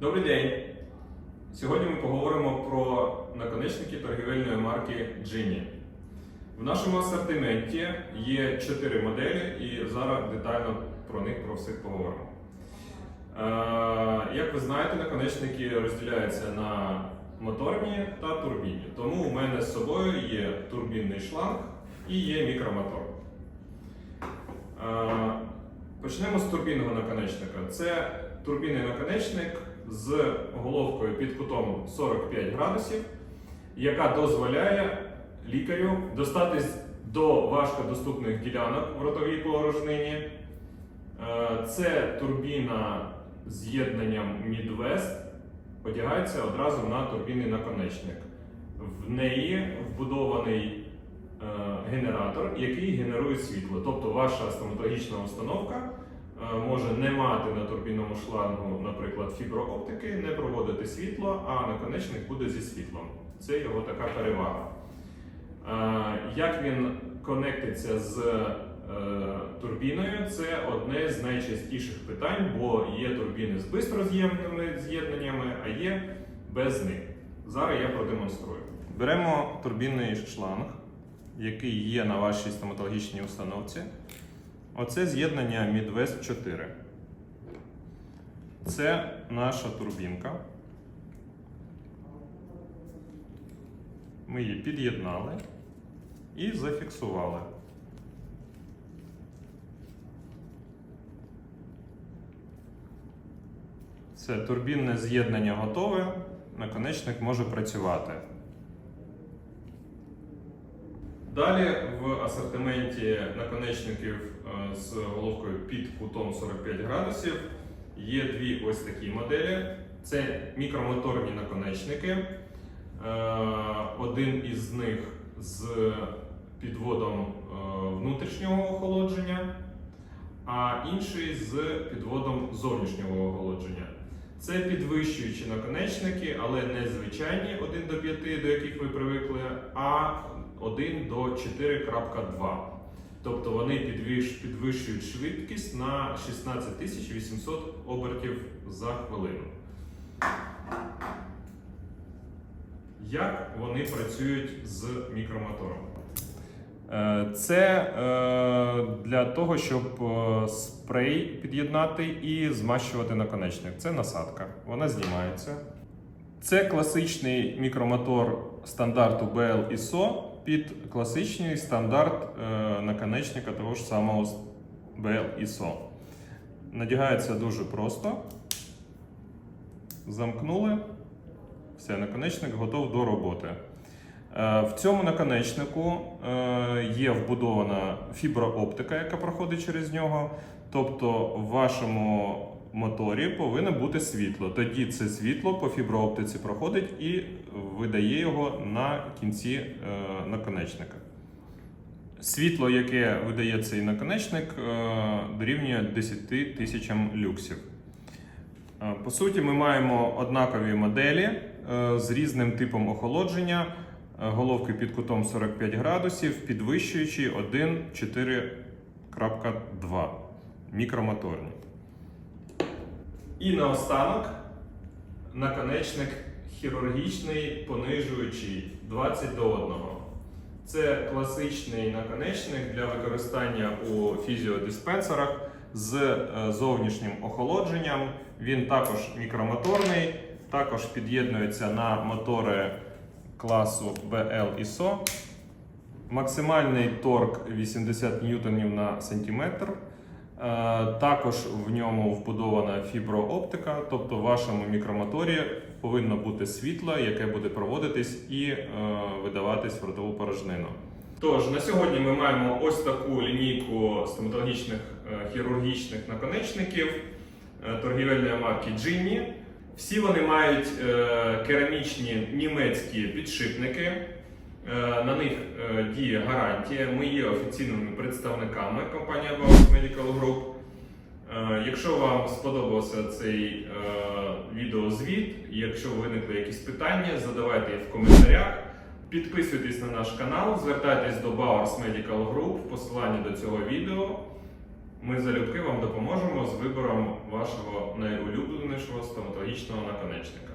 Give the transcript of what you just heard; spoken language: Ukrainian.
Добрий день! Сьогодні ми поговоримо про наконечники торгівельної марки Genie. В нашому асортименті є 4 моделі, і зараз детально про них про всіх поговоримо. Е, Як ви знаєте, наконечники розділяються на моторні та турбінні. Тому у мене з собою є турбінний шланг і є мікромотор. Е, Почнемо з турбінного наконечника. Це турбінний наконечник з головкою під кутом 45 градусів, яка дозволяє лікарю достатись до важкодоступних ділянок в ротовій порожнині. Е, Це турбіна з з'єднанням Midwest одягається одразу на турбінний наконечник. В неї вбудований е, генератор, який генерує світло. Тобто ваша стоматологічна установка може не мати на турбінному шлангу, наприклад, фіброоптики, не проводити світло, а наконечник буде зі світлом. Це його така перевага. Е, Як він конектиться з е, турбіною, це одне з найчастіших питань, бо є турбіни з бистроз'ємними з'єднаннями, а є без них. Зараз я продемонструю. Беремо турбінний шланг, який є на вашій стоматологічній установці. Оце з'єднання Midwest 4. Це наша турбінка. Ми її під'єднали і зафіксували. Все, турбінне з'єднання готове, наконечник може працювати. Далі в асортименті наконечників е, з головкою під кутом 45 градусів є дві ось такі моделі. Це мікромоторні наконечники. Е, Один із них з підводом е, внутрішнього охолодження, а інший з підводом зовнішнього охолодження. Це підвищуючі наконечники, але не звичайні 1 до 5, до яких ви привикли, а 1 до 4.2. Тобто вони підвищ- підвищують швидкість на 16 800 обертів за хвилину. Як вони працюють з мікромотором? Е, Це е, для того, щоб е, спрей під'єднати і змащувати наконечник. Це насадка. Вона знімається. Це класичний мікромотор стандарту BL ISO під класичний стандарт е, наконечника того ж самого BL ISO. Надягається дуже просто. Замкнули. Все, наконечник готов до роботи. Е, В цьому наконечнику е, є вбудована фіброоптика, яка проходить через нього. Тобто в вашому моторі повинно бути світло. Тоді це світло по фіброоптиці проходить і видає його на кінці е, наконечника. Світло, яке видає цей наконечник, е, дорівнює 10 тисячам люксів. Е, По суті, ми маємо однакові моделі з різним типом охолодження, головки під кутом 45 градусів, підвищуючі 1.4.2 мікромоторні. І наостанок наконечник хірургічний понижуючий 20 до 1. Це класичний наконечник для використання у фізіодиспенсерах з е, зовнішнім охолодженням. Він також мікромоторний, також під'єднується на мотори класу BL ISO. Максимальний торк 80 ньютонів на сантиметр. Е, Також в ньому вбудована фіброоптика, тобто в вашому мікромоторі повинно бути світло, яке буде проводитись і е, видаватись в ротову порожнину. Тож на сьогодні ми маємо ось таку лінійку стоматологічних е, хірургічних наконечників торгівельної марки Genie. Всі вони мають керамічні німецькі підшипники. Е, На них е, діє гарантія. Ми є офіційними представниками компанії Bauhaus Medical Group. Е, Якщо вам сподобався цей відеозвіт, якщо виникли якісь питання, задавайте їх в коментарях. Підписуйтесь на наш канал, звертайтесь до Bowers Medical Group, посилання до цього відео. Ми залюбки вам допоможемо з вибором вашого найулюбленішого стоматологічного наконечника.